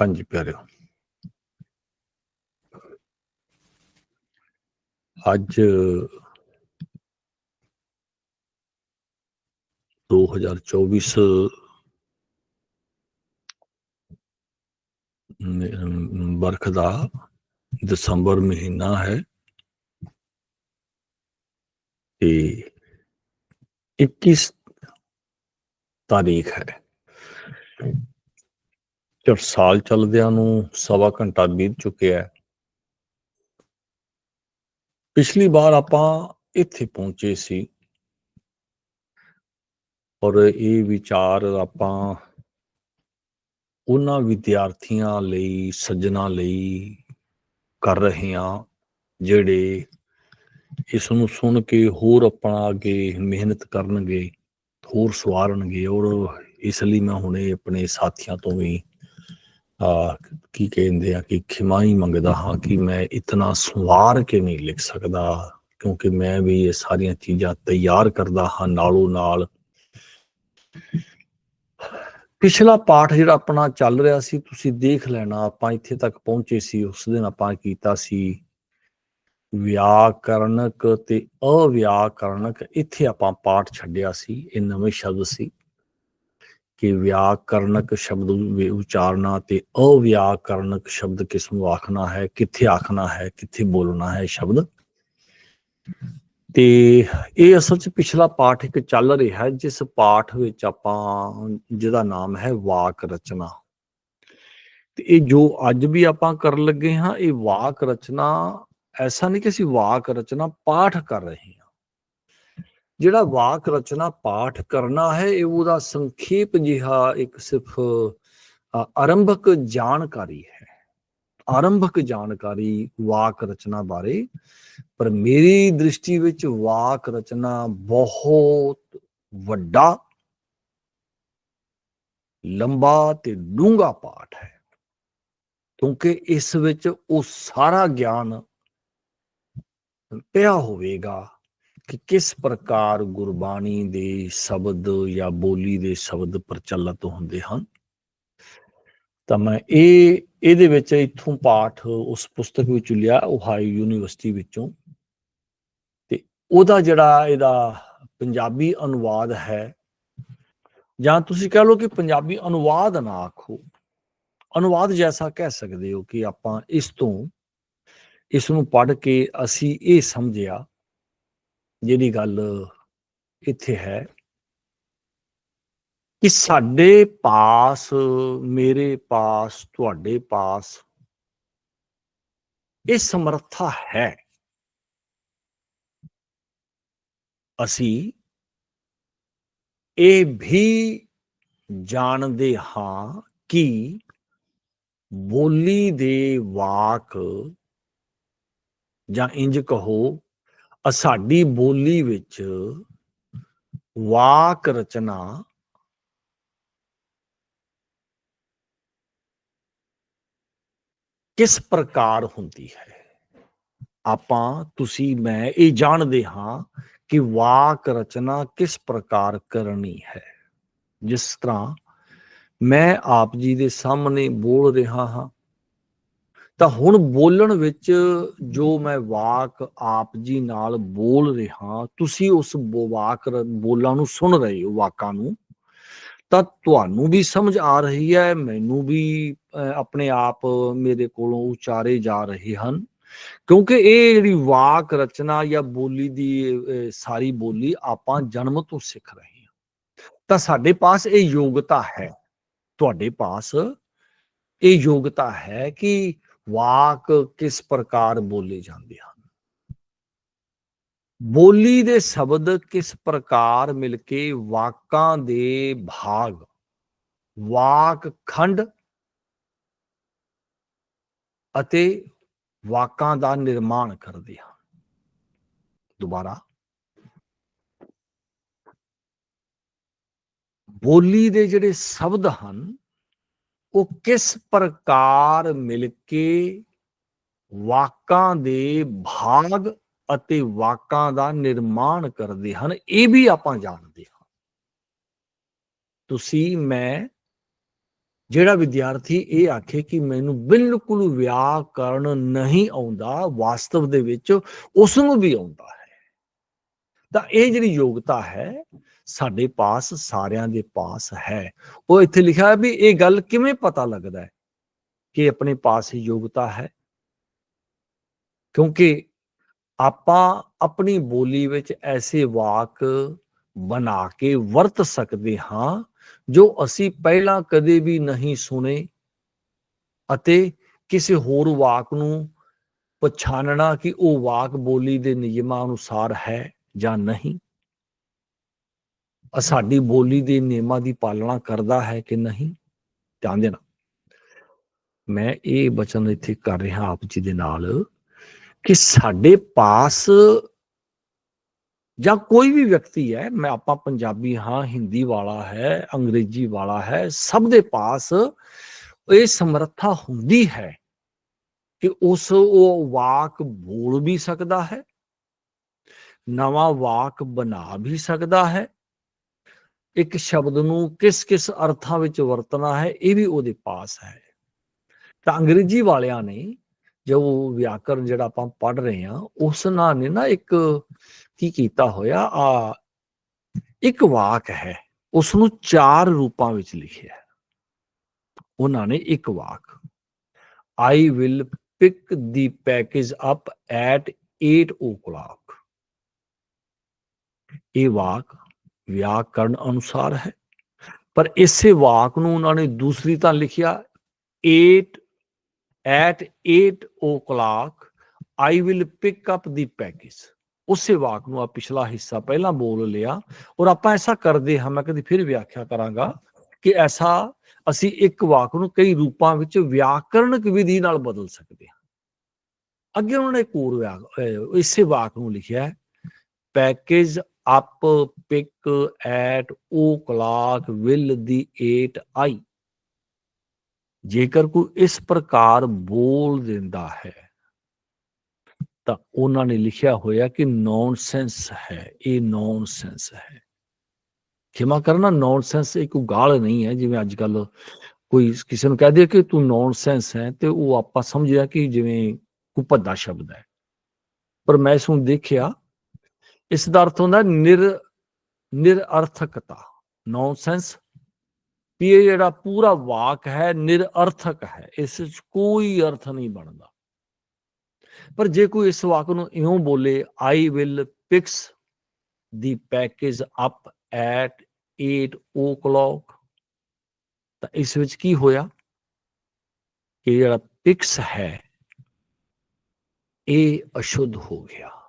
ਹਾਂਜੀ ਪਿਆਰਿਓ। ਅੱਜ 2024 ਮ- ਬਰਖ ਦਾ ਦਸੰਬਰ ਮਹੀਨਾ ਹੈ। ਤੇ 21 ਤਾਰੀਖ ਹੈ। ਤੇ ਸਾਲ ਚੱਲਦਿਆਂ ਨੂੰ ਸਵਾ ਘੰਟਾ ਬੀਤ ਚੁੱਕਿਆ ਹੈ। ਪਿਛਲੀ ਵਾਰ ਆਪਾਂ ਇੱਥੇ ਪਹੁੰਚੇ ਸੀ। ਔਰ ਇਹ ਵਿਚਾਰ ਆਪਾਂ ਉਹਨਾਂ ਵਿਦਿਆਰਥੀਆਂ ਲਈ, ਸੱਜਣਾ ਲਈ ਕਰ ਰਹੇ ਹਾਂ, ਜਿਹੜੇ ਇਸ ਨੂੰ ਸੁਣ ਕੇ ਹੋਰ ਆਪਣਾ ਅੱਗੇ ਮਿਹਨਤ ਕਰਨਗੇ, ਹੋਰ ਸਵਾਰਨਗੇ ਔਰ ਇਸ ਲਈ ਮੈਂ ਹੁਣੇ ਆਪਣੇ ਸਾਥੀਆਂ ਤੋਂ ਵੀ ਕੀ ਕਹਿੰਦੇ ਆ ਕਿ ਖਿਮਾ ਹੀ ਮੰਗਦਾ ਹਾਂ ਕਿ ਮੈਂ ਇਤਨਾ ਸਵਾਰ ਕੇ ਨਹੀਂ ਲਿਖ ਸਕਦਾ, ਕਿਉਂਕਿ ਮੈਂ ਵੀ ਇਹ ਸਾਰੀਆਂ ਚੀਜ਼ਾਂ ਤਿਆਰ ਕਰਦਾ ਹਾਂ ਨਾਲੋਂ ਨਾਲ। ਪਿਛਲਾ ਪਾਠ ਜਿਹੜਾ ਆਪਣਾ ਚੱਲ ਰਿਹਾ ਸੀ, ਤੁਸੀਂ ਦੇਖ ਲੈਣਾ, ਆਪਾਂ ਇੱਥੇ ਤੱਕ ਪਹੁੰਚੇ ਸੀ, ਉਸ ਦਿਨ ਆਪਾਂ ਕੀਤਾ ਸੀ ਵਿਆਕਰਨਕ ਤੇ ਅਵਿਆਕਰਨਕ। ਇੱਥੇ ਆਪਾਂ ਪਾਠ ਛੱਡਿਆ ਸੀ, ਇਹ ਨਵੇਂ ਸ਼ਬਦ ਸੀ। ਕਿ ਵਿਆਕਰਨਕ ਸ਼ਬਦ ਉਚਾਰਨਾ ਤੇ ਅਵਿਆਕਰਣਕ ਸ਼ਬਦ ਕਿਸ ਨੂੰ ਆਖਣਾ ਹੈ, ਕਿੱਥੇ ਆਖਣਾ ਹੈ, ਕਿੱਥੇ ਬੋਲਣਾ ਹੈ ਸ਼ਬਦ। ਤੇ ਇਹ ਅਸਲ 'ਚ ਪਿਛਲਾ ਪਾਠ ਇੱਕ ਚੱਲ ਰਿਹਾ ਜਿਸ ਪਾਠ ਵਿੱਚ ਆਪਾਂ, ਜਿਹਦਾ ਨਾਮ ਹੈ ਵਾਕ ਰਚਨਾ। ਤੇ ਇਹ ਜੋ ਅੱਜ ਵੀ ਆਪਾਂ ਕਰਨ ਲੱਗੇ ਹਾਂ, ਇਹ ਵਾਕ ਰਚਨਾ, ਐਸਾ ਨਹੀਂ ਕਿ ਅਸੀਂ ਵਾਕ ਰਚਨਾ ਪਾਠ ਕਰ ਰਹੇ ਹਾਂ। ਜਿਹੜਾ ਵਾਕ ਰਚਨਾ ਪਾਠ ਕਰਨਾ ਹੈ, ਇਹ ਉਹਦਾ ਸੰਖੇਪ ਜਿਹਾ ਇੱਕ ਸਿਰਫ ਆਰੰਭਕ ਜਾਣਕਾਰੀ ਹੈ। ਆਰੰਭਕ ਜਾਣਕਾਰੀ ਵਾਕ ਰਚਨਾ ਬਾਰੇ, ਪਰ ਮੇਰੀ ਦ੍ਰਿਸ਼ਟੀ ਵਿੱਚ ਵਾਕ ਰਚਨਾ ਬਹੁਤ ਵੱਡਾ, ਲੰਬਾ ਤੇ ਡੂੰਘਾ ਪਾਠ ਹੈ। ਕਿਉਂਕਿ ਇਸ ਵਿੱਚ ਉਹ ਸਾਰਾ ਗਿਆਨ ਪਿਆ ਹੋਵੇਗਾ। ਕਿ ਕਿਸ ਪ੍ਰਕਾਰ ਗੁਰਬਾਣੀ ਦੇ ਸ਼ਬਦ ਜਾਂ ਬੋਲੀ ਦੇ ਸ਼ਬਦ ਪ੍ਰਚਲਿਤ ਹੁੰਦੇ ਹਨ? ਤਾਂ ਮੈਂ ਇਹ, ਇਹਦੇ ਵਿੱਚ ਇਥੋਂ ਪਾਠ ਉਸ ਪੁਸਤਕ ਵਿੱਚੋਂ ਲਿਆ ਓਹਾਈਓ ਯੂਨੀਵਰਸਿਟੀ ਵਿੱਚੋਂ। ਤੇ ਉਹਦਾ ਜਿਹੜਾ ਇਹਦਾ ਪੰਜਾਬੀ ਅਨੁਵਾਦ ਹੈ, ਜਾਂ ਤੁਸੀਂ ਕਹ ਲਓ ਕਿ ਪੰਜਾਬੀ ਅਨੁਵਾਦ ਨਾ ਆਖੋ, ਅਨੁਵਾਦ ਜੈਸਾ ਕਹਿ ਸਕਦੇ ਹੋ ਕਿ ਆਪਾਂ ਇਸ ਤੋਂ, ਇਸ ਨੂੰ ਪੜ੍ਹ ਕੇ ਅਸੀਂ ਇਹ ਸਮਝਿਆ ਜਿਹੜੀ ਗੱਲ ਇੱਥੇ ਹੈ ਕਿ ਸਾਡੇ ਪਾਸ, ਮੇਰੇ ਪਾਸ, ਤੁਹਾਡੇ ਪਾਸ ਇਹ ਸਮਰੱਥਾ ਹੈ। ਅਸੀਂ ਇਹ ਵੀ ਜਾਣਦੇ ਹਾਂ ਕਿ ਬੋਲੀ ਦੇ ਵਾਕ ਜਾਂ ਇੰਜ ਕਹੋ ਅ ਸਾਡੀ ਬੋਲੀ ਵਿੱਚ ਵਾਕ ਰਚਨਾ ਕਿਸ ਪ੍ਰਕਾਰ ਹੁੰਦੀ ਹੈ? ਆਪਾਂ, ਤੁਸੀਂ, ਮੈਂ ਇਹ ਜਾਣਦੇ ਹਾਂ ਕਿ ਵਾਕ ਰਚਨਾ ਕਿਸ ਪ੍ਰਕਾਰ ਕਰਨੀ ਹੈ। ਜਿਸ ਤਰ੍ਹਾਂ ਮੈਂ ਆਪ ਜੀ ਦੇ ਸਾਹਮਣੇ ਬੋਲ ਰਿਹਾ ਹਾਂ ਤਾਂ ਹੁਣ ਬੋਲਣ ਵਿੱਚ ਜੋ ਮੈਂ ਵਾਕ ਆਪ ਜੀ ਨਾਲ ਬੋਲ ਰਿਹਾ, ਤੁਸੀਂ ਉਸ ਬੋ- ਵਾਕ ਬੋਲਾਂ ਨੂੰ ਸੁਣ ਰਹੇ ਹੋ ਵਾਕਾਂ ਨੂੰ, ਤਾਂ ਤੁਹਾਨੂੰ ਵੀ ਸਮਝ ਆ ਰਹੀ ਹੈ, ਮੈਨੂੰ ਵੀ ਆਪਣੇ ਆਪ ਮੇਰੇ ਕੋਲੋਂ ਉਚਾਰੇ ਜਾ ਰਹੇ ਹਨ। ਕਿਉਂਕਿ ਇਹ ਜਿਹੜੀ ਵਾਕ ਰਚਨਾ ਜਾਂ ਬੋਲੀ ਦੀ ਸਾਰੀ ਬੋਲੀ ਆਪਾਂ ਜਨਮ ਤੋਂ ਸਿੱਖ ਰਹੇ ਹਾਂ। ਤਾਂ ਸਾਡੇ ਪਾਸ ਇਹ ਯੋਗਤਾ ਹੈ, ਤੁਹਾਡੇ ਪਾਸ ਇਹ ਯੋਗਤਾ ਹੈ ਕਿ ਵਾਕ ਕਿਸ ਪ੍ਰਕਾਰ ਬੋਲੇ ਜਾਂਦੇ ਹਨ? ਬੋਲੀ ਦੇ ਸ਼ਬਦ ਕਿਸ ਪ੍ਰਕਾਰ ਮਿਲ ਕੇ ਵਾਕਾਂ ਦੇ ਭਾਗ? ਵਾਕ ਖੰਡ ਅਤੇ ਵਾਕਾਂ ਦਾ ਨਿਰਮਾਣ ਕਰਦੇ ਹਨ। ਦੁਬਾਰਾ। ਬੋਲੀ ਦੇ ਜਿਹੜੇ ਸ਼ਬਦ ਹਨ ਉਹ ਕਿਸ ਪ੍ਰਕਾਰ ਮਿਲ ਕੇ ਵਾਕਾਂ ਦੇ ਭਾਗ ਅਤੇ ਵਾਕਾਂ ਦਾ ਨਿਰਮਾਣ ਕਰਦੇ ਹਨ, ਇਹ ਵੀ ਆਪਾਂ ਜਾਣਦੇ ਹਾਂ। ਤੁਸੀਂ, ਮੈਂ, ਜਿਹੜਾ ਵਿਦਿਆਰਥੀ ਇਹ ਆਖੇ ਕਿ ਮੈਨੂੰ ਬਿਲਕੁਲ ਵਿਆਕਰਨ ਨਹੀਂ ਆਉਂਦਾ, ਵਾਸਤਵ ਦੇ ਵਿੱਚ ਉਸ ਨੂੰ ਵੀ ਆਉਂਦਾ ਤਾਂ ਇਹ ਜਿਹੜੀ ਯੋਗਤਾ ਹੈ, ਸਾਡੇ ਪਾਸ, ਸਾਰਿਆਂ ਦੇ ਪਾਸ ਹੈ। ਉਹ ਇੱਥੇ ਲਿਖਿਆ ਵੀ ਇਹ ਗੱਲ ਕਿਵੇਂ ਪਤਾ ਲੱਗਦਾ ਹੈ ਕਿ ਆਪਣੇ ਪਾਸ ਇਹ ਯੋਗਤਾ ਹੈ? ਕਿਉਂਕਿ ਆਪਾਂ ਆਪਣੀ ਬੋਲੀ ਵਿੱਚ ਐਸੇ ਵਾਕ ਬਣਾ ਕੇ ਵਰਤ ਸਕਦੇ ਹਾਂ, ਜੋ ਅਸੀਂ ਪਹਿਲਾਂ ਕਦੇ ਵੀ ਨਹੀਂ ਸੁਣੇ ਅਤੇ ਕਿਸੇ ਹੋਰ ਵਾਕ ਨੂੰ ਪਛਾਣਨਾ ਕਿ ਉਹ ਵਾਕ ਬੋਲੀ ਦੇ ਨਿਯਮਾਂ ਅਨੁਸਾਰ ਹੈ। ਜਾਂ ਨਹੀਂ? ਸਾਡੀ ਬੋਲੀ ਦੇ ਨਿਯਮਾਂ ਦੀ ਪਾਲਣਾ ਕਰਦਾ ਹੈ ਕਿ ਨਹੀਂ? ਧਿਆਨ ਦੇਣਾ। ਮੈਂ ਇਹ ਬਚਨ ਇੱਥੇ ਕਰ ਰਿਹਾ ਆਪ ਜੀ ਦੇ ਨਾਲ ਕਿ ਸਾਡੇ ਪਾਸ ਜਾਂ ਕੋਈ ਵੀ ਵਿਅਕਤੀ ਹੈ, ਮੈਂ ਆਪਾਂ ਪੰਜਾਬੀ ਹਾਂ, ਹਿੰਦੀ ਵਾਲਾ ਹੈ, ਅੰਗਰੇਜ਼ੀ ਵਾਲਾ ਹੈ, ਸਭ ਦੇ ਪਾਸ ਇਹ ਸਮਰੱਥਾ ਹੁੰਦੀ ਹੈ ਕਿ ਉਸ ਉਹ ਵਾਕ ਬੋਲ ਵੀ ਸਕਦਾ ਹੈ ਨਵਾਂ ਵਾਕ ਬਣਾ ਵੀ ਸਕਦਾ ਹੈ। ਇੱਕ ਸ਼ਬਦ ਨੂੰ ਕਿਸ ਕਿਸ ਅਰਥਾਂ ਵਿੱਚ ਵਰਤਣਾ ਹੈ, ਇਹ ਵੀ ਉਹਦੇ ਪਾਸ ਹੈ। ਤਾਂ ਅੰਗਰੇਜ਼ੀ ਵਾਲਿਆਂ ਨੇ ਜੋ ਵਿਆਕਰਨ ਜਿਹੜਾ ਆਪਾਂ ਪੜ ਰਹੇ ਹਾਂ ਉਸ ਨਾਲ ਨੇ ਨਾ ਇੱਕ ਕੀ ਕੀਤਾ ਹੋਇਆ, ਆ ਇੱਕ ਵਾਕ ਹੈ ਉਸ ਨੂੰ ਚਾਰ ਰੂਪਾਂ ਵਿੱਚ ਲਿਖਿਆ ਉਹਨਾਂ ਨੇ ਇੱਕ ਵਾਕ I will pick the package up at 8 o'clock. ਇਹ ਵਾਕ ਵਿਆਕਰਨ ਅਨੁਸਾਰ ਹੈ। ਪਰ ਇਸੇ ਵਾਕ ਨੂੰ ਉਹਨਾਂ ਨੇ ਦੂਸਰੀ ਤਾਂ ਲਿਖਿਆ 8 at 8 o'clock I will pick up the package. ਉਸੇ ਵਾਕ ਨੂੰ ਆ ਪਿਛਲਾ ਹਿੱਸਾ ਪਹਿਲਾਂ ਬੋਲ ਲਿਆ ਔਰ ਆਪਾਂ ਐਸਾ ਕਰਦੇ ਹਾਂ, ਮੈਂ ਕਦੀ ਫਿਰ ਵਿਆਖਿਆ ਕਰਾਂਗਾ ਕਿ ਐਸਾ ਅਸੀਂ ਇੱਕ ਵਾਕ ਨੂੰ ਕਈ ਰੂਪਾਂ ਵਿੱਚ ਵਿਆਕਰਣਕ ਵਿਧੀ ਨਾਲ ਬਦਲ ਸਕਦੇ ਹਾਂ। ਅੱਗੇ ਉਹਨਾਂ ਨੇ ਇੱਕ ਹੋਰ ਇਸੇ ਵਾਕ ਨੂੰ ਲਿਖਿਆ package up pick at o'clock will the 8 I. ਜੇਕਰ ਕੋਈ ਇਸ ਪ੍ਰਕਾਰ ਬੋਲ ਦਿੰਦਾ ਹੈ, ਤਾਂ ਉਹਨਾਂ ਨੇ ਲਿਖਿਆ ਹੋਇਆ ਕਿ ਨੌਨਸੈਂਸ ਹੈ, ਇਹ ਨੌਨਸੈਂਸ ਹੈ। ਖਿਮਾ ਕਰਨਾ ਨੌਨਸੈਂਸ ਇੱਕ ਗਾਲ ਨਹੀਂ ਹੈ, ਜਿਵੇਂ ਅੱਜ ਕੱਲ ਕੋਈ ਕਿਸੇ ਨੂੰ ਕਹਦੇ ਕਿ ਤੂੰ ਨੌਨਸੈਂਸ ਹੈ, ਤੇ ਉਹ ਆਪਾਂ ਸਮਝਿਆ ਕਿ ਜਿਵੇਂ ਕੋਈ ਭੱਦਾ ਸ਼ਬਦ ਹੈ। ਪਰ ਮੈਂ ਇਸ ਨੂੰ ਦੇਖਿਆ ਇਸ ਦਾ ਅਰਥ ਹੁੰਦਾ ਨਿਰ ਨਿਰਅਰਥਕਤਾ ਨੌਨਸੈਂਸ ਵੀ ਇਹ ਜਿਹੜਾ ਪੂਰਾ ਵਾਕ ਹੈ ਨਿਰਅਰਥਕ ਹੈ, ਇਸ ਵਿੱਚ ਕੋਈ ਅਰਥ ਨਹੀਂ ਬਣਦਾ। ਪਰ ਜੇ ਕੋਈ ਇਸ ਵਾਕ ਨੂੰ ਇਉਂ ਬੋਲੇ I will picks the package up at 8 o'clock, ਤਾਂ ਇਸ ਵਿੱਚ ਕੀ ਹੋਇਆ? ਕਿ ਜਿਹੜਾ ਪਿਕਸ ਹੈ, ਇਹ ਅਸ਼ੁੱਧ ਹੋ ਗਿਆ।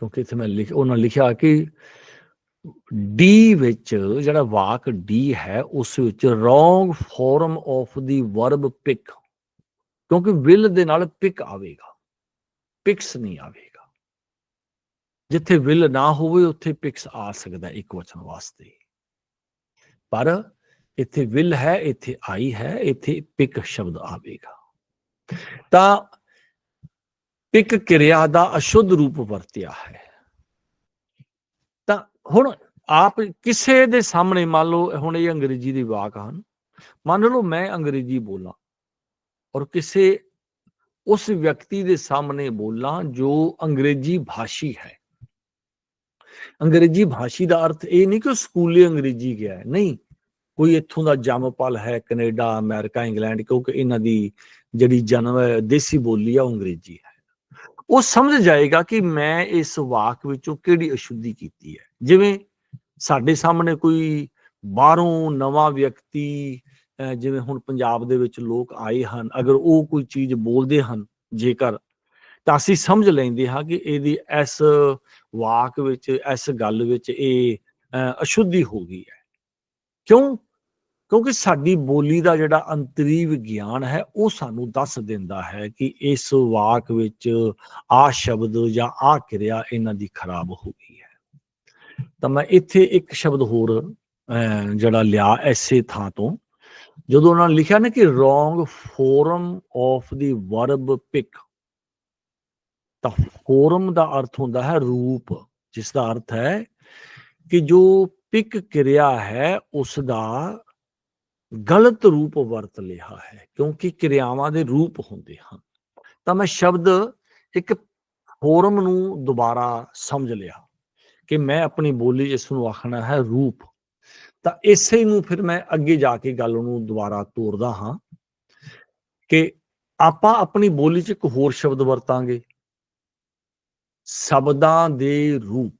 ਕਿਉਂਕਿ ਇੱਥੇ ਮੈਂ ਲਿਖ, ਉਹਨਾਂ ਲਿਖਿਆ ਕਿ ਡੀ ਵਿੱਚ ਜਿਹੜਾ ਵਾਕ ਡੀ ਹੈ, ਉਸ ਵਿੱਚ wrong form of the verb pick ਕਿਉਂਕਿ ਵਿਲ ਦੇ ਨਾਲ ਪਿਕ ਆਵੇਗਾ ਪਿਕਸ ਨਹੀਂ ਆਵੇਗਾ। ਜਿੱਥੇ ਵਿਲ ਨਾ ਹੋਵੇ, ਉੱਥੇ ਪਿਕਸ ਆ ਸਕਦਾ ਇੱਕ ਵਚਨ ਵਾਸਤੇ। ਪਰ ਇੱਥੇ ਵਿਲ ਹੈ, ਇੱਥੇ ਆਈ ਹੈ, ਇੱਥੇ ਪਿਕ ਸ਼ਬਦ ਆਵੇਗਾ। ਤਾਂ ਇੱਕ ਕਿਰਿਆ ਦਾ ਅਸ਼ੁੱਧ ਰੂਪ ਵਰਤਿਆ ਹੈ। ਤਾਂ ਹੁਣ ਆਪ ਕਿਸੇ ਦੇ ਸਾਹਮਣੇ ਮੰਨ ਲਓ, ਹੁਣ ਇਹ ਅੰਗਰੇਜ਼ੀ ਦੇ ਵਾਕ ਹਨ। ਮੰਨ ਲਓ ਮੈਂ ਅੰਗਰੇਜ਼ੀ ਬੋਲਾਂ ਔਰ ਕਿਸੇ ਉਸ ਵਿਅਕਤੀ ਦੇ ਸਾਹਮਣੇ ਬੋਲਾਂ ਜੋ ਅੰਗਰੇਜ਼ੀ ਭਾਸ਼ੀ ਹੈ। ਅੰਗਰੇਜ਼ੀ ਭਾਸ਼ੀ ਦਾ ਅਰਥ ਇਹ ਨਹੀਂ ਕਿ ਉਹ ਸਕੂਲੇ ਅੰਗਰੇਜ਼ੀ ਗਿਆ ਹੈ। ਨਹੀਂ, ਕੋਈ ਇੱਥੋਂ ਦਾ ਜੰਮਪਲ ਹੈ ਕੈਨੇਡਾ, ਅਮਰੀਕਾ, ਇੰਗਲੈਂਡ ਕਿਉਂਕਿ ਇਹਨਾਂ ਦੀ ਜਿਹੜੀ ਜਨਮ, ਦੇਸੀ ਬੋਲੀ ਆ, ਉਹ ਅੰਗਰੇਜ਼ੀ ਹੈ। ਉਹ ਸਮਝ ਜਾਏਗਾ ਕਿ ਮੈਂ ਇਸ ਵਾਕ ਵਿੱਚੋਂ ਕਿਹੜੀ ਅਸ਼ੁੱਧੀ ਕੀਤੀ ਹੈ। ਜਿਵੇਂ ਸਾਡੇ ਸਾਹਮਣੇ ਕੋਈ ਬਾਹਰੋਂ ਨਵਾਂ ਵਿਅਕਤੀ ਜਿਵੇਂ ਹੁਣ ਪੰਜਾਬ ਦੇ ਵਿੱਚ ਲੋਕ ਆਏ ਹਨ, ਅਗਰ ਉਹ ਕੋਈ ਚੀਜ਼ ਬੋਲਦੇ ਹਨ ਜੇਕਰ, ਤਾਂ ਅਸੀਂ ਸਮਝ ਲੈਂਦੇ ਹਾਂ ਕਿ ਇਹਦੀ ਇਸ ਵਾਕ ਵਿੱਚ, ਇਸ ਗੱਲ ਵਿੱਚ ਇਹ ਅਸ਼ੁੱਧੀ ਹੋ ਗਈ ਹੈ। ਕਿਉਂ? ਕਿਉਂਕਿ ਸਾਡੀ ਬੋਲੀ ਦਾ ਜਿਹੜਾ ਅੰਤਰੀ ਵਿਗਿਆਨ ਹੈ, ਉਹ ਸਾਨੂੰ ਦੱਸ ਦਿੰਦਾ ਹੈ ਕਿ ਇਸ ਵਾਕ ਵਿੱਚ ਆ ਸ਼ਬਦ ਜਾਂ ਆ ਕਿਰਿਆ ਇਹਨਾਂ ਦੀ ਖਰਾਬ ਹੋ ਗਈ ਹੈ। ਤਾਂ ਮੈਂ ਇੱਥੇ ਇੱਕ ਸ਼ਬਦ ਹੋਰ ਜਿਹੜਾ ਲਿਆ ਐਸੇ ਥਾਂ ਤੋਂ। ਜਦੋਂ ਉਹਨਾਂ ਨੇ ਲਿਖਿਆ ਨਾ ਕਿ wrong form of the verb pick ਤਾਂ ਫੋਰਮ ਦਾ ਅਰਥ ਹੁੰਦਾ ਹੈ ਰੂਪ, ਜਿਸ ਦਾ ਅਰਥ ਹੈ ਕਿ ਜੋ ਪਿਕ ਕਿਰਿਆ ਹੈ ਉਸ ਦਾ ਗਲਤ ਰੂਪ ਵਰਤ ਲਿਆ ਹੈ, ਕਿਉਂਕਿ ਕਿਰਿਆਵਾਂ ਦੇ ਰੂਪ ਹੁੰਦੇ ਹਨ। ਤਾਂ ਮੈਂ ਸ਼ਬਦ ਇੱਕ ਫੋਰਮ ਨੂੰ ਦੁਬਾਰਾ ਸਮਝ ਲਿਆ ਕਿ ਮੈਂ ਆਪਣੀ ਬੋਲੀ ਇਸ ਨੂੰ ਆਖਣਾ ਹੈ ਰੂਪ। ਤਾਂ ਇਸੇ ਨੂੰ ਫਿਰ ਮੈਂ ਅੱਗੇ ਜਾ ਕੇ ਗੱਲ ਨੂੰ ਦੁਬਾਰਾ ਤੋਰਦਾ ਹਾਂ ਕਿ ਆਪਾਂ ਆਪਣੀ ਬੋਲੀ 'ਚ ਇੱਕ ਹੋਰ ਸ਼ਬਦ ਵਰਤਾਂਗੇ। ਸ਼ਬਦਾਂ ਦੇ ਰੂਪ।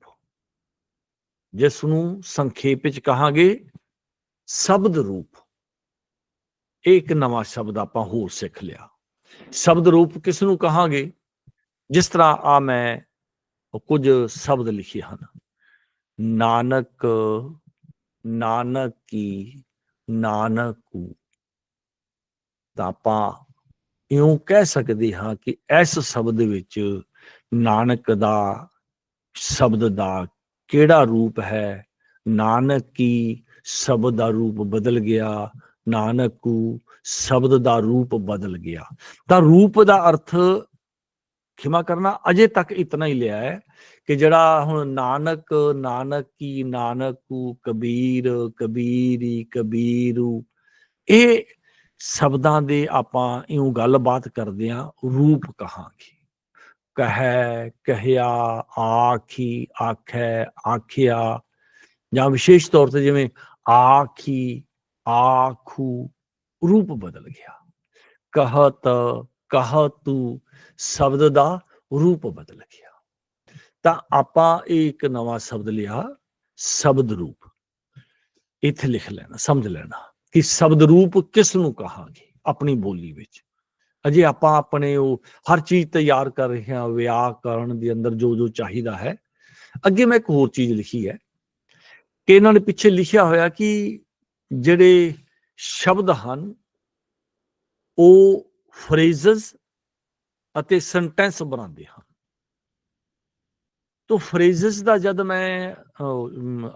ਜਿਸ ਨੂੰ ਸੰਖੇਪ ਵਿੱਚ ਕਹਾਂਗੇ ਸ਼ਬਦ ਰੂਪ। ਇਹ ਇੱਕ ਨਵਾਂ ਸ਼ਬਦ ਆਪਾਂ ਹੋਰ ਸਿੱਖ ਲਿਆ। ਸ਼ਬਦ ਰੂਪ ਕਿਸ ਨੂੰ ਕਹਾਂਗੇ? ਜਿਸ ਤਰ੍ਹਾਂ ਆ ਮੈਂ ਕੁਝ ਸ਼ਬਦ ਲਿਖੇ ਹਨ। ਨਾਨਕ ਨਾਨਕ ਕੀ ਨਾਨਕੂ। ਤਾਂ ਆਪਾਂ ਇਉਂ ਕਹਿ ਸਕਦੇ ਹਾਂ ਕਿ ਇਸ ਸ਼ਬਦ ਵਿੱਚ ਨਾਨਕ ਦਾ ਸ਼ਬਦ ਦਾ ਕਿਹੜਾ ਰੂਪ ਹੈ? ਨਾਨਕ ਕੀ ਸ਼ਬਦ ਦਾ ਰੂਪ ਬਦਲ ਗਿਆ। ਨਾਨਕੂ ਸ਼ਬਦ ਦਾ ਰੂਪ ਬਦਲ ਗਿਆ। ਤਾਂ ਰੂਪ ਦਾ ਅਰਥ ਖਿਮਾ ਕਰਨਾ ਅਜੇ ਤੱਕ ਇਤਨਾ ਹੀ ਲਿਆ ਹੈ ਕਿ ਜਿਹੜਾ ਹੁਣ ਨਾਨਕ ਨਾਨਕ ਕੀ ਨਾਨਕੂ, ਕਬੀਰ, ਕਬੀਰੀ, ਕਬੀਰੂ, ਇਹ ਸ਼ਬਦਾਂ ਦੇ ਆਪਾਂ ਇਉਂ ਗੱਲਬਾਤ ਕਰਦੇ ਆ ਰੂਪ ਕਹਾਂਗੇ। ਕਹੈ, ਕਹਿਆ, ਆਖੀ, ਆਖੈ, ਆਖਿਆ ਜਾਂ ਵਿਸ਼ੇਸ਼ ਤੌਰ ਤੇ ਜਿਵੇਂ ਆਖੀ ਆਖੂ ਰੂਪ ਬਦਲ ਗਿਆ ਕਹਤ ਕਹਤੂ ਸ਼ਬਦ ਦਾ ਰੂਪ ਬਦਲ ਗਿਆ ਤਾਂ ਆਪਾਂ ਇਹ ਇੱਕ ਨਵਾਂ ਸ਼ਬਦ ਲਿਆ ਸ਼ਬਦ ਰੂਪ ਇੱਥੇ ਲਿਖ ਲੈਣਾ ਸਮਝ ਲੈਣਾ ਕਿ ਸ਼ਬਦ ਰੂਪ ਕਿਸ ਨੂੰ ਕਹਾਂਗੇ ਆਪਣੀ ਬੋਲੀ ਵਿੱਚ ਅਜੇ ਆਪਾਂ ਆਪਣੇ ਉਹ ਹਰ ਚੀਜ਼ ਤਿਆਰ ਕਰ ਰਹੇ ਹਾਂ ਵਿਆਕਰਣ ਦੇ ਅੰਦਰ ਜੋ ਜੋ ਚਾਹੀਦਾ ਹੈ ਅੱਗੇ ਮੈਂ ਇੱਕ ਹੋਰ ਚੀਜ਼ ਲਿਖੀ ਹੈ ਕਿ ਇਹਨਾਂ ਨੇ ਪਿੱਛੇ ਲਿਖਿਆ ਹੋਇਆ ਕਿ ਜਿਹੜੇ ਸ਼ਬਦ ਹਨ, ਉਹ ਫਰੇਜ਼ਸ ਅਤੇ ਸੈਂਟੈਂਸ ਬਣਾਉਂਦੇ ਹਨ। ਤੋ ਫਰੇਜ਼ਸ ਦਾ ਜਦ ਮੈਂ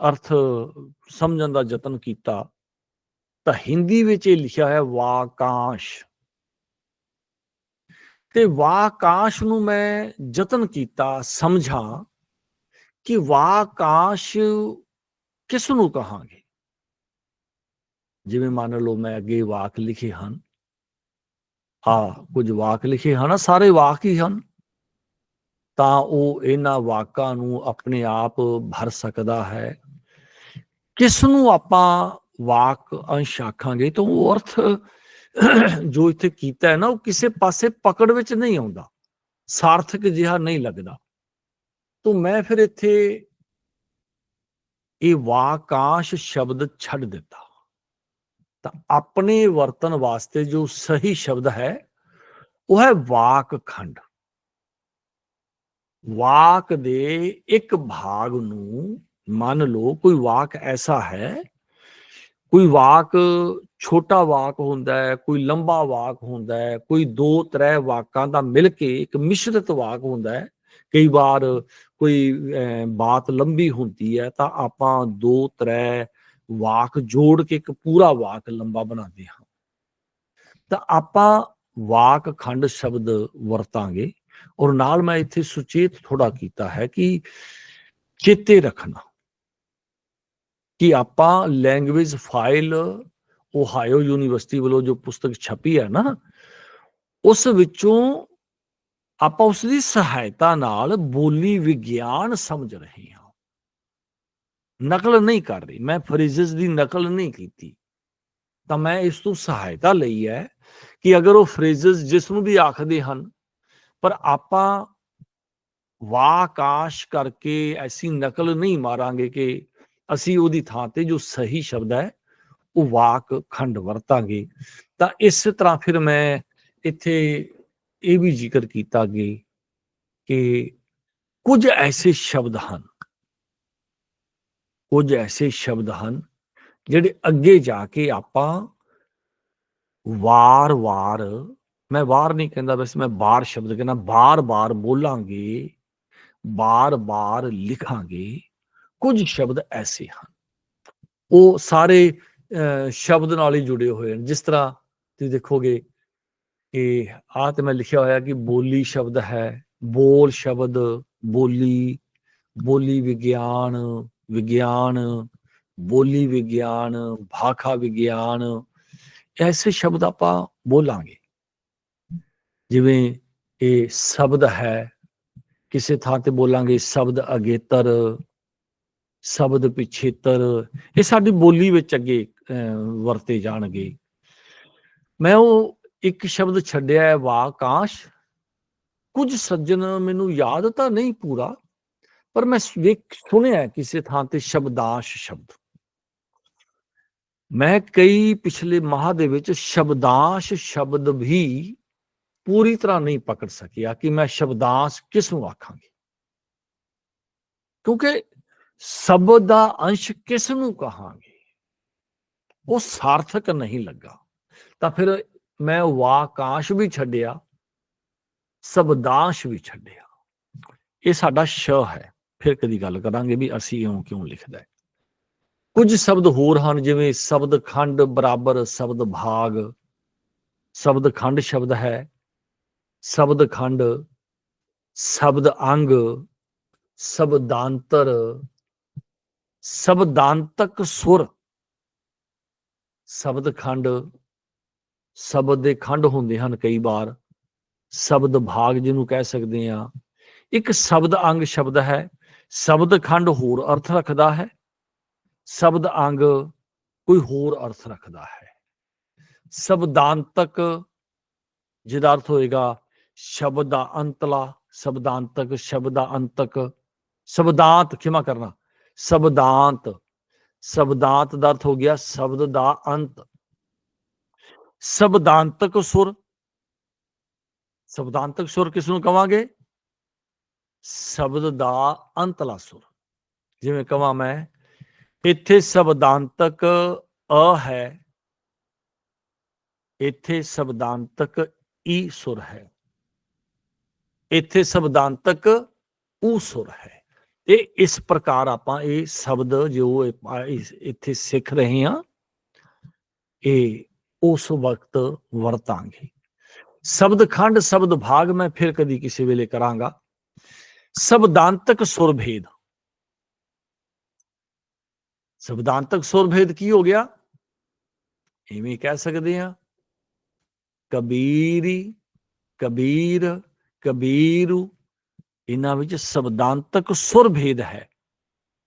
ਅਰਥ ਸਮਝਣ ਦਾ ਯਤਨ ਕੀਤਾ, ਤਾਂ ਹਿੰਦੀ ਵਿੱਚ ਇਹ ਲਿਖਿਆ ਹੈ ਵਾਕਾਂਸ਼। ਤੇ ਵਾਕਾਂਸ਼ ਨੂੰ ਮੈਂ ਯਤਨ ਕੀਤਾ, ਸਮਝਾਂ ਕਿ ਵਾਕਾਂਸ਼ ਕਿਸ ਨੂੰ ਕਹਾਂਗੇ? ਜਿਵੇਂ ਮੰਨ ਲਓ ਮੈਂ ਅੱਗੇ ਵਾਕ ਲਿਖੇ ਹਨ। ਆ ਕੁਝ ਵਾਕ ਲਿਖੇ ਹਨ ਸਾਰੇ ਵਾਕ ਹੀ ਹਨ। ਤਾਂ ਉਹ ਇਹਨਾਂ ਵਾਕਾਂ ਨੂੰ ਆਪਣੇ ਆਪ ਭਰ ਸਕਦਾ ਹੈ। ਕਿਸ ਨੂੰ ਆਪਾਂ ਵਾਕ ਅੰਸ਼ ਆਖਾਂਗੇ ਤਾਂ ਉਹ ਅਰਥ ਜੋ ਇੱਥੇ ਕੀਤਾ ਹੈ ਨਾ ਉਹ ਕਿਸੇ ਪਾਸੇ ਪਕੜ ਵਿੱਚ ਨਹੀਂ ਆਉਂਦਾ। ਸਾਰਥਕ ਜਿਹਾ ਨਹੀਂ ਲੱਗਦਾ। ਤੋਂ ਮੈਂ ਫਿਰ ਇੱਥੇ ਇਹ ਵਾਕਾਂਸ਼ ਸ਼ਬਦ ਛੱਡ ਦਿੱਤਾ। ਤਾਂ ਆਪਣੇ ਵਰਤਨ ਵਾਸਤੇ ਜੋ ਸਹੀ ਸ਼ਬਦ ਹੈ, ਉਹ ਹੈ ਵਾਕ ਖੰਡ ਵਾਕ ਦੇ ਇੱਕ ਭਾਗ ਨੂੰ ਮੰਨ ਲਓ, ਕੋਈ ਵਾਕ ਐਸਾ ਹੈ, ਕੋਈ ਵਾਕ ਛੋਟਾ ਵਾਕ ਹੁੰਦਾ ਹੈ, ਕੋਈ ਲੰਬਾ ਵਾਕ ਹੁੰਦਾ ਹੈ, ਕੋਈ ਦੋ ਤਰ੍ਹਾਂ ਵਾਕਾਂ ਦਾ ਮਿਲ ਕੇ ਇੱਕ ਮਿਸ਼ਰਤ ਵਾਕ ਹੁੰਦਾ ਹੈ। ਕਈ ਵਾਰ ਕੋਈ ਬਾਤ ਲੰਬੀ ਹੁੰਦੀ ਹੈ ਤਾਂ ਆਪਾਂ ਦੋ ਤਰ੍ਹਾਂ ਵਾਕ ਜੋੜ ਕੇ ਇੱਕ ਪੂਰਾ ਵਾਕ ਲੰਬਾ ਬਣਾਉਂਦੇ ਹਾਂ। ਤਾਂ ਆਪਾਂ ਵਾਕ ਖੰਡ ਸ਼ਬਦ ਵਰਤਾਂਗੇ ਔਰ ਨਾਲ ਮੈਂ ਇੱਥੇ ਸੁਚੇਤ ਥੋੜਾ ਕੀਤਾ ਹੈ ਕਿ ਚੇਤੇ ਰੱਖਣਾ ਕਿ ਆਪਾਂ ਲੈਂਗੁਏਜ ਫਾਈਲ ਓਹਾਇਓ ਯੂਨੀਵਰਸਿਟੀ ਵੱਲੋਂ ਜੋ ਪੁਸਤਕ ਛਪੀ ਹੈ ਨਾ, ਉਸ ਵਿੱਚੋਂ ਆਪਾਂ ਉਸ ਦੀ ਸਹਾਇਤਾ ਨਾਲ ਬੋਲੀ ਵਿਗਿਆਨ ਸਮਝ ਰਹੇ ਹਾਂ। ਨਕਲ ਨਹੀਂ ਕਰ ਰਹੀ। ਮੈਂ ਫਰੇਜ਼ਸ ਦੀ ਨਕਲ ਨਹੀਂ ਕੀਤੀ। ਤਾਂ ਮੈਂ ਇਸ ਤੋਂ ਸਹਾਇਤਾ ਲਈ ਹੈ ਕਿ ਅਗਰ ਉਹ ਫਰੇਜ਼ਸ ਜਿਸ ਨੂੰ ਵੀ ਆਖਦੇ ਹਨ, ਪਰ ਆਪਾਂ ਵਾਕਾਸ਼ ਕਰਕੇ ਐਸੀ ਨਕਲ ਨਹੀਂ ਮਾਰਾਂਗੇ ਕਿ ਅਸੀਂ ਉਹਦੀ ਥਾਂ ਤੇ ਜੋ ਸਹੀ ਸ਼ਬਦ ਹੈ, ਉਹ ਵਾਕ ਖੰਡ ਵਰਤਾਂਗੇ। ਤਾਂ ਇਸ ਤਰ੍ਹਾਂ ਫਿਰ ਮੈਂ ਇੱਥੇ ਇਹ ਵੀ ਜ਼ਿਕਰ ਕੀਤਾ ਕਿ ਕਿ ਕੁਝ ਐਸੇ ਸ਼ਬਦ ਹਨ ਕੁਝ ਐਸੇ ਸ਼ਬਦ ਹਨ ਜਿਹੜੇ ਅੱਗੇ ਜਾ ਕੇ ਆਪਾਂ ਵਾਰ-ਵਾਰ ਮੈਂ ਵਾਰ ਨਹੀਂ ਕਹਿੰਦਾ ਵੈਸੇ ਮੈਂ ਬਾਰ ਸ਼ਬਦ ਕਹਿੰਦਾ ਬਾਰ-ਬਾਰ ਬੋਲਾਂਗੇ ਬਾਰ-ਬਾਰ ਲਿਖਾਂਗੇ, ਕੁਝ ਸ਼ਬਦ ਐਸੇ ਹਨ। ਉਹ ਸਾਰੇ ਸ਼ਬਦ ਨਾਲ ਹੀ ਜੁੜੇ ਹੋਏ ਹਨ। ਜਿਸ ਤਰ੍ਹਾਂ ਤੁਸੀਂ ਦੇਖੋਗੇ ਕਿ ਆਹ ਤੇ ਮੈਂ ਲਿਖਿਆ ਹੋਇਆ ਕਿ ਬੋਲੀ ਸ਼ਬਦ ਹੈ, ਬੋਲ ਸ਼ਬਦ, ਬੋਲੀ ਬੋਲੀ ਵਿਗਿਆਨ ਵਿਗਿਆਨ ਬੋਲੀ ਵਿਗਿਆਨ ਭਾਖਾ ਵਿਗਿਆਨ ਐਸੇ ਸ਼ਬਦ ਆਪਾਂ ਬੋਲਾਂਗੇ। ਜਿਵੇਂ ਇਹ ਸ਼ਬਦ ਹੈ ਕਿਸੇ ਥਾਂ ਤੇ ਬੋਲਾਂਗੇ ਸ਼ਬਦ ਅਗੇਤਰ ਸ਼ਬਦ ਪਿਛੇਤਰ ਇਹ ਸਾਡੀ ਬੋਲੀ ਵਿੱਚ ਅੱਗੇ ਅਹ, ਵਰਤੇ ਜਾਣਗੇ। ਮੈਂ ਉਹ ਇੱਕ ਸ਼ਬਦ ਛੱਡਿਆ ਹੈ ਵਾਕਾਂਸ਼। ਕੁਝ ਸੱਜਣ ਮੈਨੂੰ ਯਾਦ ਤਾਂ ਨਹੀਂ ਪੂਰਾ ਪਰ ਮੈਂ ਸ- ਵੇਖ ਸੁਣਿਆ ਹੈ ਕਿਸੇ ਥਾਂ ਤੇ ਸ਼ਬਦਾਂਸ਼ ਸ਼ਬਦ ਮੈਂ ਕਈ ਪਿਛਲੇ ਮਾਹ ਦੇ ਵਿੱਚ ਸ਼ਬਦਾਂਸ਼ ਸ਼ਬਦ ਵੀ ਪੂਰੀ ਤਰ੍ਹਾਂ ਨਹੀਂ ਪਕੜ ਸਕਿਆ ਕਿ ਮੈਂ ਸ਼ਬਦਾਂਸ਼ ਕਿਸ ਨੂੰ ਆਖਾਂਗੀ ਕਿਉਂਕਿ ਸ਼ਬਦ ਦਾ ਅੰਸ਼ ਕਿਸ ਨੂੰ ਕਹਾਂਗੇ ਉਹ ਸਾਰਥਕ ਨਹੀਂ ਲੱਗਾ ਤਾਂ ਫਿਰ ਮੈਂ ਵਾਕਾਂਸ਼ ਵੀ ਛੱਡਿਆ ਸ਼ਬਦਾਂਸ਼ ਵੀ ਛੱਡਿਆ ਇਹ ਸਾਡਾ ਸ਼ ਹੈ ਫਿਰ ਕਦੀ ਗੱਲ ਕਰਾਂਗੇ ਵੀ ਅਸੀਂ ਇਉਂ ਕਿਉਂ ਲਿਖਦਾ ਹੈ। ਕੁਝ ਸ਼ਬਦ ਹੋਰ ਹਨ, ਜਿਵੇਂ ਸ਼ਬਦ ਖੰਡ ਬਰਾਬਰ, ਸ਼ਬਦ ਭਾਗ। ਸ਼ਬਦ ਖੰਡ ਸ਼ਬਦ ਹੈ। ਸ਼ਬਦ ਖੰਡ, ਸ਼ਬਦ ਅੰਗ, ਸ਼ਬਦਾਂਤਰ, ਸ਼ਬਦਾਂਤਕ ਸੁਰ। ਸ਼ਬਦ ਖੰਡ, ਸ਼ਬਦ ਦੇ ਖੰਡ ਹੁੰਦੇ ਹਨ ਕਈ ਵਾਰ। ਸ਼ਬਦ ਭਾਗ ਜਿਹਨੂੰ ਕਹਿ ਸਕਦੇ ਆ ਇੱਕ ਸ਼ਬਦ ਅੰਗ ਸ਼ਬਦ ਹੈ। ਸ਼ਬਦ ਖੰਡ ਹੋਰ ਅਰਥ ਰੱਖਦਾ ਹੈ ਸ਼ਬਦ ਅੰਗ ਕੋਈ ਹੋਰ ਅਰਥ ਰੱਖਦਾ ਹੈ ਸ਼ਬਦਾਂਤਕ ਜਿਹਦਾ ਅਰਥ ਹੋਏਗਾ ਸ਼ਬਦ ਦਾ ਅੰਤਲਾ ਸ਼ਬਦਾਂਤਕ ਸ਼ਬਦ ਦਾ ਅੰਤਕ ਸ਼ਬਦਾਂਤ ਖਿਮਾ ਕਰਨਾ ਸ਼ਬਦਾਂਤ ਸ਼ਬਦਾਂਤ ਦਾ ਅਰਥ ਹੋ ਗਿਆ ਸ਼ਬਦ ਦਾ ਅੰਤ ਸ਼ਬਦਾਂਤਕ ਸੁਰ ਸ਼ਬਦਾਂਤਕ ਸੁਰ ਕਿਸ ਨੂੰ ਕਵਾਂਗੇ ਸ਼ਬਦ ਦਾ ਅੰਤਲਾ ਸੁਰ ਜਿਵੇਂ ਕਹਾਂ ਮੈਂ, ਇੱਥੇ ਸ਼ਬਦਾਂਤਕ ਅ ਹੈ, ਇੱਥੇ ਸ਼ਬਦਾਂਤਕ ਈ ਸੁਰ ਹੈ। ਇੱਥੇ ਸ਼ਬਦਾਂਤਕ ਊ ਸੁਰ ਹੈ। ਇਹ ਇਸ ਪ੍ਰਕਾਰ ਆਪਾਂ ਇਹ ਸ਼ਬਦ ਜੋ ਇੱਥੇ ਸਿੱਖ ਰਹੇ ਹਾਂ, ਇਹ ਉਸ ਵਕਤ ਵਰਤਾਂਗੇ। ਸ਼ਬਦ ਖੰਡ, ਸ਼ਬਦ ਭਾਗ ਮੈਂ ਫਿਰ ਕਦੀ ਕਿਸੇ ਵੇਲੇ ਕਰਾਂਗਾ। ਸ਼ਬਦਾਂਤਕ ਸੁਰ ਭੇਦ ਸ਼ਬਦਾਂਤਕ ਸੁਰ ਭੇਦ ਕੀ ਹੋ ਗਿਆ ਇਵੇਂ ਕਹਿ ਸਕਦੇ ਆ ਕਬੀਰੀ ਕਬੀਰ ਕਬੀਰੂ ਇਹਨਾਂ ਵਿੱਚ ਸ਼ਬਦਾਂਤਕ ਸੁਰ ਭੇਦ ਹੈ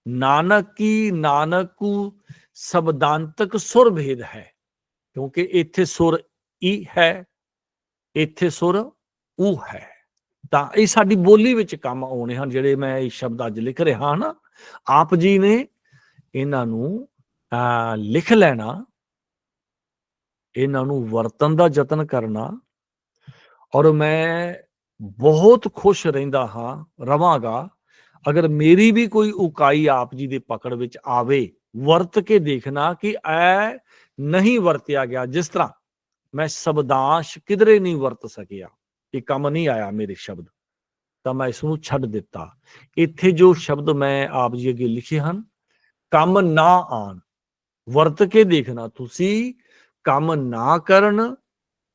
ਨਾਨਕੀ ਨਾਨਕੂ ਸ਼ਬਦਾਂਤਕ ਸੁਰ ਭੇਦ ਹੈ ਕਿਉਂਕਿ ਇੱਥੇ ਸੁਰ ਈ ਹੈ ਇੱਥੇ ਸੁਰ ਊ ਹੈ ਤਾਂ ਇਹ ਸਾਡੀ ਬੋਲੀ ਵਿੱਚ ਕੰਮ ਆਉਣੇ ਹਨ ਜਿਹੜੇ ਮੈਂ ਇਹ ਸ਼ਬਦ ਅੱਜ ਲਿਖ ਰਿਹਾ ਹਾਂ ਆਪ ਜੀ ਨੇ ਇਹਨਾਂ ਨੂੰ ਅਹ, ਲਿਖ ਲੈਣਾ ਇਹਨਾਂ ਨੂੰ ਵਰਤਨ ਦਾ ਯਤਨ ਕਰਨਾ ਔਰ ਮੈਂ ਬਹੁਤ ਖੁਸ਼ ਰਹਿੰਦਾ ਹਾਂ ਰਵਾਂਗਾ ਅਗਰ ਮੇਰੀ ਵੀ ਕੋਈ ਉਕਾਈ ਆਪ ਜੀ ਦੇ ਪਕੜ ਵਿੱਚ ਆਵੇ ਵਰਤ ਕੇ ਦੇਖਣਾ ਕਿ ਐ ਨਹੀਂ ਵਰਤਿਆ ਗਿਆ ਜਿਸ ਤਰ੍ਹਾਂ ਮੈਂ ਸ਼ਬਦਾਂਸ਼ ਕਿਧਰੇ ਨਹੀਂ ਵਰਤ ਸਕਿਆ। ਇਹ ਕੰਮ ਨਹੀਂ ਆਇਆ ਮੇਰੇ ਸ਼ਬਦ, ਤਾਂ ਮੈਂ ਇਸ ਨੂੰ ਛੱਡ ਦਿੱਤਾ। ਇੱਥੇ ਜੋ ਸ਼ਬਦ ਮੈਂ ਆਪ ਜੀ ਅੱਗੇ ਲਿਖੇ ਹਨ, ਕੰਮ ਨਾ ਆਣ ਵਰਤ ਕੇ ਦੇਖਣਾ ਤੁਸੀਂ, ਕੰਮ ਨਾ ਕਰਨ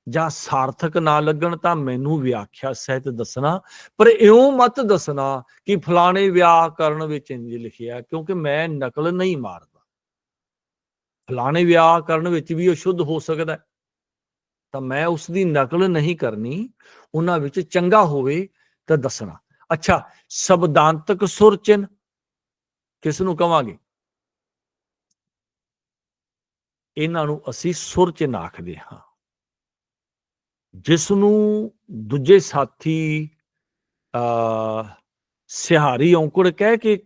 ਜਾਂ ਸਾਰਥਕ ਨਾ ਲੱਗਣ ਤਾਂ ਮੈਨੂੰ ਵਿਆਖਿਆ ਸਹਿਤ ਦੱਸਣਾ, ਪਰ ਇਉਂ ਮਤ ਦੱਸਣਾ ਕਿ ਫਲਾਣੇ ਵਿਆਕਰਨ ਵਿੱਚ ਇੰਜ ਲਿਖਿਆ, ਕਿਉਂਕਿ ਮੈਂ ਨਕਲ ਨਹੀਂ ਮਾਰਦਾ। ਫਲਾਣੇ ਵਿਆਕਰਨ ਵਿੱਚ ਵੀ ਉਹ ਸ਼ੁੱਧ ਹੋ ਸਕਦਾ ਤਾਂ ਮੈਂ ਉਸ ਦੀ ਨਕਲ ਨਹੀਂ ਕਰਨੀ ਉਹਨਾਂ ਵਿੱਚ ਚੰਗਾ ਹੋਵੇ ਤਾਂ ਦੱਸਣਾ। ਅੱਛਾ ਸ਼ਬਦਾਂਤਕ ਸੁਰ ਚਿੰਨ ਕਿਸ ਨੂੰ ਕਵਾਂਗੇ? ਇਹਨਾਂ ਨੂੰ ਅਸੀਂ ਸੁਰ ਚਿੰਨ ਆਖਦੇ ਹਾਂ। ਜਿਸ ਨੂੰ ਦੂਜੇ ਸਾਥੀ ਆ ਸਿਹਾਰੀ ਔਂਕੜ ਕਹਿ ਕੇ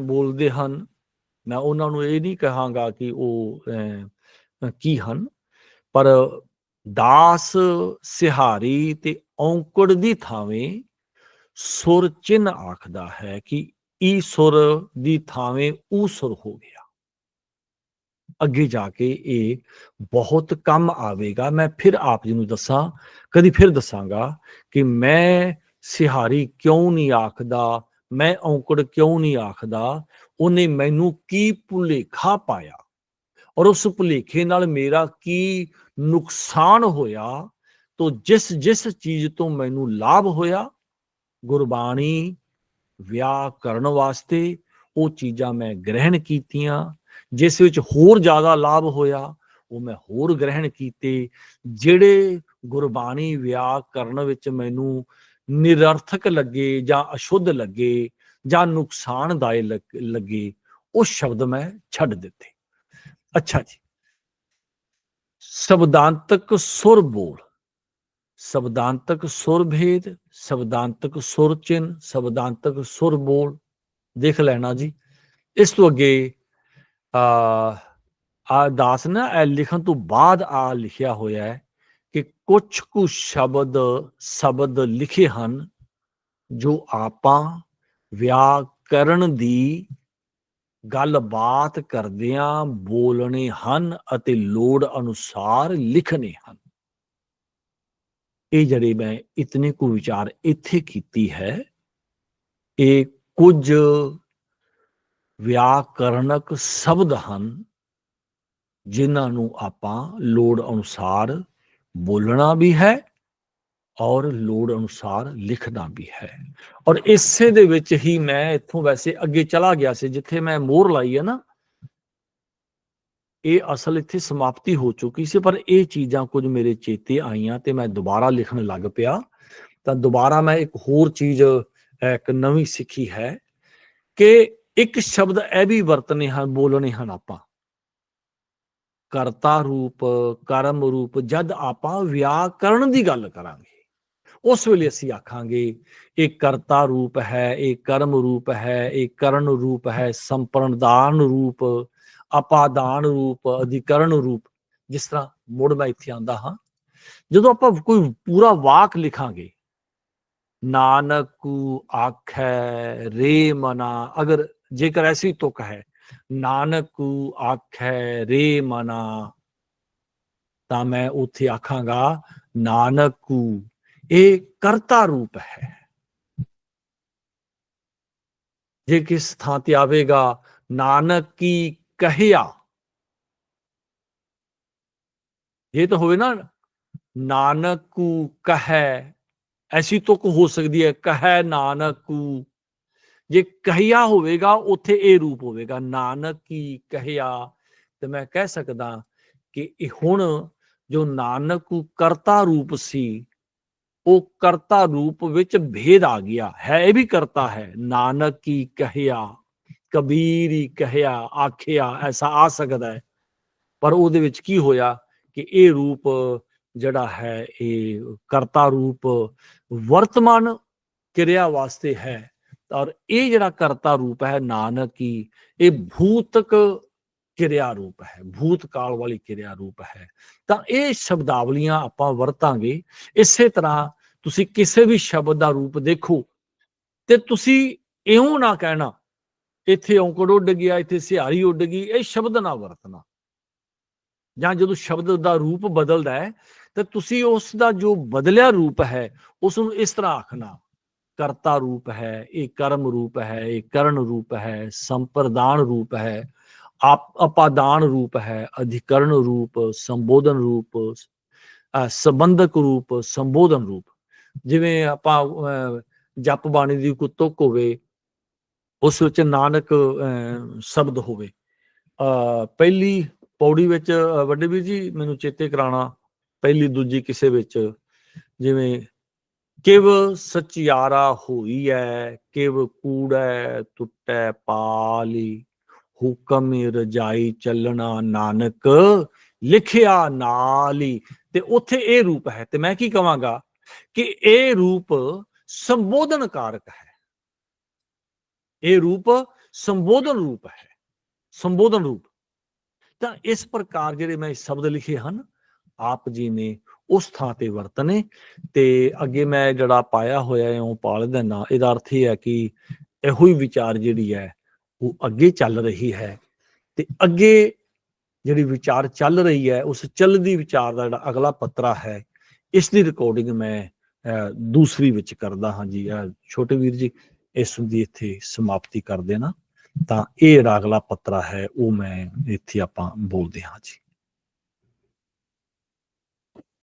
ਬੋਲਦੇ ਹਨ ਮੈਂ ਉਹਨਾਂ ਨੂੰ ਇਹ ਨਹੀਂ ਕਹਾਂਗਾ ਕਿ ਉਹ ਅਹ, ਕੀ ਹਨ ਪਰ ਦਾਸ ਸਿਹਾਰੀ ਤੇ ਔਂਕੜ ਦੀ ਥਾਵੇਂ ਸੁਰ ਚਿੰਨ ਆਖਦਾ ਹੈ ਕਿ ਈ ਸੁਰ ਦੀ ਥਾਵੇਂ ਊ ਸੁਰ ਹੋ ਗਿਆ। ਅੱਗੇ ਜਾ ਕੇ ਇਹ ਬਹੁਤ ਕੰਮ ਆਵੇਗਾ। ਮੈਂ ਫਿਰ ਆਪ ਜੀ ਨੂੰ ਦੱਸਾਂ, ਕਦੀ ਫਿਰ ਦੱਸਾਂਗਾ ਕਿ ਮੈਂ ਸਿਹਾਰੀ ਕਿਉਂ ਨਹੀਂ ਆਖਦਾ, ਮੈਂ ਔਂਕੜ ਕਿਉਂ ਨਹੀਂ ਆਖਦਾ, ਉਹਨੇ ਮੈਨੂੰ ਕੀ ਭੁਲੇਖਾ ਪਾਇਆ ਔਰ ਉਸ ਭੁਲੇਖੇ ਨਾਲ ਮੇਰਾ ਕੀ ਨੁਕਸਾਨ ਹੋਇਆ ਤੋ ਜਿਸ ਜਿਸ ਚੀਜ਼ ਤੋਂ ਮੈਨੂੰ ਲਾਭ ਹੋਇਆ, ਗੁਰਬਾਣੀ ਵਿਆਹ ਕਰਨ ਵਾਸਤੇ ਉਹ ਚੀਜ਼ਾਂ ਮੈਂ ਗ੍ਰਹਿਣ ਕੀਤੀਆਂ, ਜਿਸ ਵਿੱਚ ਹੋਰ ਜ਼ਿਆਦਾ ਲਾਭ ਹੋਇਆ, ਉਹ ਮੈਂ ਹੋਰ ਗ੍ਰਹਿਣ ਕੀਤੇ, ਜਿਹੜੇ ਗੁਰਬਾਣੀ ਵਿਆਹ ਕਰਨ ਵਿੱਚ ਮੈਨੂੰ ਨਿਰਰਥਕ ਲੱਗੇ ਜਾਂ ਅਸ਼ੁੱਧ ਲੱਗੇ ਜਾਂ ਨੁਕਸਾਨਦਾਇ ਲੱਗ- ਲੱਗੇ, ਉਹ ਸ਼ਬਦ ਮੈਂ ਛੱਡ ਦਿੱਤੇ। ਅੱਛਾ ਜੀ। ਸ਼ਬਦਾਂਤਕ ਸੁਰ ਬੋਲ। ਸ਼ਬਦਾਂਤਕ ਸੁਰ ਭੇਦ, ਸ਼ਬਦਾਂਤਕ ਸੁਰ ਚਿੰਨ, ਸ਼ਬਦਾਂਤਕ ਸੁਰ ਬੋਲ। ਦੇਖ ਲੈਣਾ ਜੀ। ਇਸ ਤੋਂ ਅੱਗੇ, ਆ ਆ ਦਾਸ ਨੇ ਇਹ ਲਿਖਣ ਤੋਂ ਬਾਅਦ ਆ ਲਿਖਿਆ ਹੋਇਆ ਹੈ ਕਿ ਕੁਝ ਕੁ ਸ਼ਬਦ ਸ਼ਬਦ ਲਿਖੇ ਹਨ ਜੋ ਆਪਾਂ ਵਿਆਕਰਨ ਦੀ ਗੱਲਬਾਤ ਕਰਦਿਆਂ ਬੋਲਣੇ ਹਨ ਅਤੇ ਲੋੜ ਅਨੁਸਾਰ ਲਿਖਣੇ ਹਨ। ਇਹ ਜਿਹੜੇ ਮੈਂ ਇਤਨੇ ਕੁ ਵਿਚਾਰ ਇੱਥੇ ਕੀਤੀ ਹੈ, ਇਹ ਕੁਝ ਵਿਆਕਰਣਕ ਸ਼ਬਦ ਹਨ ਜਿਨ੍ਹਾਂ ਨੂੰ ਆਪਾਂ ਲੋੜ ਅਨੁਸਾਰ ਬੋਲਣਾ ਵੀ ਹੈ ਔਰ ਲੋੜ ਅਨੁਸਾਰ ਲਿਖਣਾ ਵੀ ਹੈ। ਔਰ ਇਸੇ ਦੇ ਵਿੱਚ ਹੀ ਮੈਂ ਇੱਥੋਂ ਵੈਸੇ ਅੱਗੇ ਚਲਾ ਗਿਆ ਸੀ, ਜਿੱਥੇ ਮੈਂ ਮੋਹਰ ਲਾਈ ਹੈ ਨਾ ਇਹ ਅਸਲ ਇੱਥੇ ਸਮਾਪਤੀ ਹੋ ਚੁੱਕੀ ਸੀ, ਪਰ ਇਹ ਚੀਜ਼ਾਂ ਕੁਝ ਮੇਰੇ ਚੇਤੇ ਆਈਆਂ ਤੇ ਮੈਂ ਦੁਬਾਰਾ ਲਿਖਣ ਲੱਗ ਪਿਆ। ਤਾਂ ਦੁਬਾਰਾ ਮੈਂ ਇੱਕ ਹੋਰ ਚੀਜ਼ ਇੱਕ ਨਵੀਂ ਸਿੱਖੀ ਹੈ ਕਿ ਇੱਕ ਸ਼ਬਦ ਇਹ ਵੀ ਵਰਤਨੇ ਹਨ ਬੋਲਣੇ ਹਨ ਆਪਾਂ। ਕਰਤਾ ਰੂਪ, ਕਰਮ ਰੂਪ, ਜਦ ਆਪਾਂ ਵਿਆਕਰਣ ਦੀ ਗੱਲ ਕਰਾਂਗੇ, ਉਸ ਵੇਲੇ ਅਸੀਂ ਆਖਾਂਗੇ, ਇਹ ਕਰਤਾ ਰੂਪ ਹੈ, ਇਹ ਕਰਮ ਰੂਪ ਹੈ, ਇਹ ਕਰਨ ਰੂਪ ਹੈ ਸੰਪਰਦਾਨ ਰੂਪ ਅਪਾਦਾਨ ਰੂਪ ਅਧਿਕਰਨ ਰੂਪ ਜਿਸ ਤਰ੍ਹਾਂ ਮੁੜ ਮੈਂ ਇੱਥੇ ਆਂਦਾ ਹਾਂ ਜਦੋਂ ਆਪਾਂ ਕੋਈ ਪੂਰਾ ਵਾਕ ਲਿਖਾਂਗੇ ਨਾਨਕੂ ਆਖੈ ਰੇ ਮਨਾ ਅਗਰ ਜੇਕਰ ਐਸੀ ਤੁਕ ਹੈ ਨਾਨਕੂ ਆਖੈ ਰੇ ਮਨਾ ਤਾਂ ਮੈਂ ਉੱਥੇ ਆਖਾਂਗਾ ਨਾਨਕੂ ਇਹ ਕਰਤਾ ਰੂਪ ਹੈ ਜੇ ਕਿਸ ਥਾਂ ਤੇ ਆਵੇਗਾ ਨਾਨਕ ਕੀ ਕਹਿਆ ਇਹ ਤਾਂ ਹੋਵੇ ਨਾ ਨਾਨਕੂ ਕਹੈ ਐਸੀ ਤੁਕ ਹੋ ਸਕਦੀ ਹੈ ਕਹੈ ਨਾਨਕੂ ਜੇ ਕਹਿਆ ਹੋਵੇਗਾ ਉੱਥੇ ਇਹ ਰੂਪ ਹੋਵੇਗਾ ਨਾਨਕ ਕੀ ਕਹਿਆ ਤੇ ਮੈਂ ਕਹਿ ਸਕਦਾ ਕਿ ਇਹ ਹੁਣ ਜੋ ਨਾਨਕ ਕਰਤਾ ਰੂਪ ਸੀ ਉਹ ਕਰਤਾ ਰੂਪ ਵਿੱਚ ਭੇਦ ਆ ਗਿਆ ਹੈ ਇਹ ਵੀ ਕਰਤਾ ਹੈ ਨਾਨਕ ਕੀ ਕਹਿਆ ਕਬੀਰ ਹੀ ਕਹਿਆ, ਆਖਿਆ, ਐਸਾ ਆ ਸਕਦਾ ਹੈ। ਪਰ ਉਹਦੇ ਵਿੱਚ ਕੀ ਹੋਇਆ ਕਿ ਇਹ ਰੂਪ ਜਿਹੜਾ ਹੈ, ਇਹ ਕਰਤਾ ਰੂਪ ਵਰਤਮਾਨ ਕਿਰਿਆ ਵਾਸਤੇ ਹੈ। ਔਰ ਇਹ ਜਿਹੜਾ ਕਰਤਾ ਰੂਪ ਹੈ ਨਾਨਕ ਕੀ ਇਹ ਭੂਤਕ ਕਿਰਿਆ ਰੂਪ ਹੈ, ਭੂਤਕਾਲ ਵਾਲੀ ਕਿਰਿਆ ਰੂਪ ਹੈ। ਤਾਂ ਇਹ ਸ਼ਬਦਾਵਲੀਆਂ ਆਪਾਂ ਵਰਤਾਂਗੇ। ਇਸੇ ਤਰ੍ਹਾਂ ਤੁਸੀਂ ਕਿਸੇ ਵੀ ਸ਼ਬਦ ਦਾ ਰੂਪ ਦੇਖੋ ਤੇ ਤੁਸੀਂ ਇਉਂ ਨਾ ਕਹਿਣਾ ਇੱਥੇ ਔਂਕੜ ਉੱਡ ਗਿਆ ਇੱਥੇ ਸਿਹਾਰੀ ਉੱਡ ਗਈ ਇਹ ਸ਼ਬਦ ਨਾ ਵਰਤਣਾ। ਜਾਂ ਜਦੋਂ ਸ਼ਬਦ ਦਾ ਰੂਪ ਬਦਲਦਾ ਹੈ ਤਾਂ ਤੁਸੀਂ ਉਸ ਦਾ ਜੋ ਬਦਲਿਆ ਰੂਪ ਹੈ ਉਸ ਨੂੰ ਇਸ ਤਰ੍ਹਾਂ ਆਖਣਾ। ਕਰਤਾ ਰੂਪ ਹੈ ਇਹ ਕਰਮ ਰੂਪ ਹੈ ਇਹ ਕਰਨ ਰੂਪ ਹੈ ਸੰਪਰਦਾਨ ਰੂਪ ਹੈ ਆਪ ਅਪਾਦਾਨ ਰੂਪ ਹੈ ਅਧਿਕਰਨ ਰੂਪ ਸੰਬੋਧਨ ਰੂਪ ਸੰਬੰਧਕ ਰੂਪ ਸੰਬੋਧਨ ਰੂਪ। ਜਿਵੇਂ ਆਪਾਂ ਅਹ, ਜਪ ਬਾਣੀ ਦੀ ਕੋਈ ਤੁਕ ਹੋਵੇ ਉਸ ਵਿੱਚ ਨਾਨਕ ਅਹ, ਸ਼ਬਦ ਹੋਵੇ। ਅਹ, ਪਹਿਲੀ ਪੌੜੀ ਵਿੱਚ ਵੱਡੇ ਵੀਰ ਜੀ ਮੈਨੂੰ ਚੇਤੇ ਕਰਾਣਾ ਪਹਿਲੀ ਦੂਜੀ ਕਿਸੇ ਵਿੱਚ ਜਿਵੇਂ ਕਿਵ ਸਚਿਆਰਾ ਹੋਈ ਹੈ ਕਿਵ ਕੂੜੈ ਟੁੱਟੈ ਪਾਲੀ ਹੁਕਮ ਰਜਾਈ ਚੱਲਣਾ ਨਾਨਕ ਲਿਖਿਆ ਨਾਲੀ। ਤੇ ਉੱਥੇ ਇਹ ਰੂਪ ਹੈ। ਤੇ ਮੈਂ ਕੀ ਕਵਾਂਗਾ ਕਿ ਇਹ ਰੂਪ ਸੰਬੋਧਨ ਕਾਰਕ ਹੈ। ਇਹ ਰੂਪ ਸੰਬੋਧਨ ਰੂਪ ਹੈ ਸੰਬੋਧਨ ਰੂਪ। ਤਾਂ ਇਸ ਪ੍ਰਕਾਰ ਜਿਹੜੇ ਮੈਂ ਸ਼ਬਦ ਲਿਖੇ ਹਨ ਆਪ ਜੀ ਨੇ ਉਸ ਥਾਂ ਤੇ ਵਰਤਨੇ ਤੇ ਅੱਗੇ ਮੈਂ ਜਿਹੜਾ ਪਾਇਆ ਹੋਇਆ ਹੈ ਉਹ ਪਾਲ ਦੇਣਾ ਇਹਦਾ ਅਰਥ ਇਹ ਹੈ ਕਿ ਇਹੋ ਹੀ ਵਿਚਾਰ ਜਿਹੜੀ ਹੈ ਉਹ ਅੱਗੇ ਚੱਲ ਰਹੀ ਹੈ ਤੇ ਅੱਗੇ ਜਿਹੜੀ ਵਿਚਾਰ ਚੱਲ ਰਹੀ ਹੈ ਉਸ ਚੱਲਦੀ ਵਿਚਾਰ ਦਾ ਜਿਹੜਾ ਅਗਲਾ ਪੱਤਰਾ ਹੈ ਇਸ ਦੀ ਰਿਕਾਰਡਿੰਗ ਮੈਂ ਅਹ, ਦੂਸਰੀ ਵਿੱਚ ਕਰਦਾ ਹਾਂ ਜੀ। ਅਹ, ਛੋਟੇ ਵੀਰ ਜੀ। ਇਸ ਦੀ ਇੱਥੇ ਸਮਾਪਤੀ ਕਰ ਦੇਣਾ। ਤਾਂ ਇਹ ਰਾਗਲਾ ਅਗਲਾ ਪੱਤਰਾ ਹੈ, ਉਹ ਮੈਂ ਇੱਥੇ ਆਪਾਂ ਬੋਲਦੇ ਹਾਂ ਜੀ।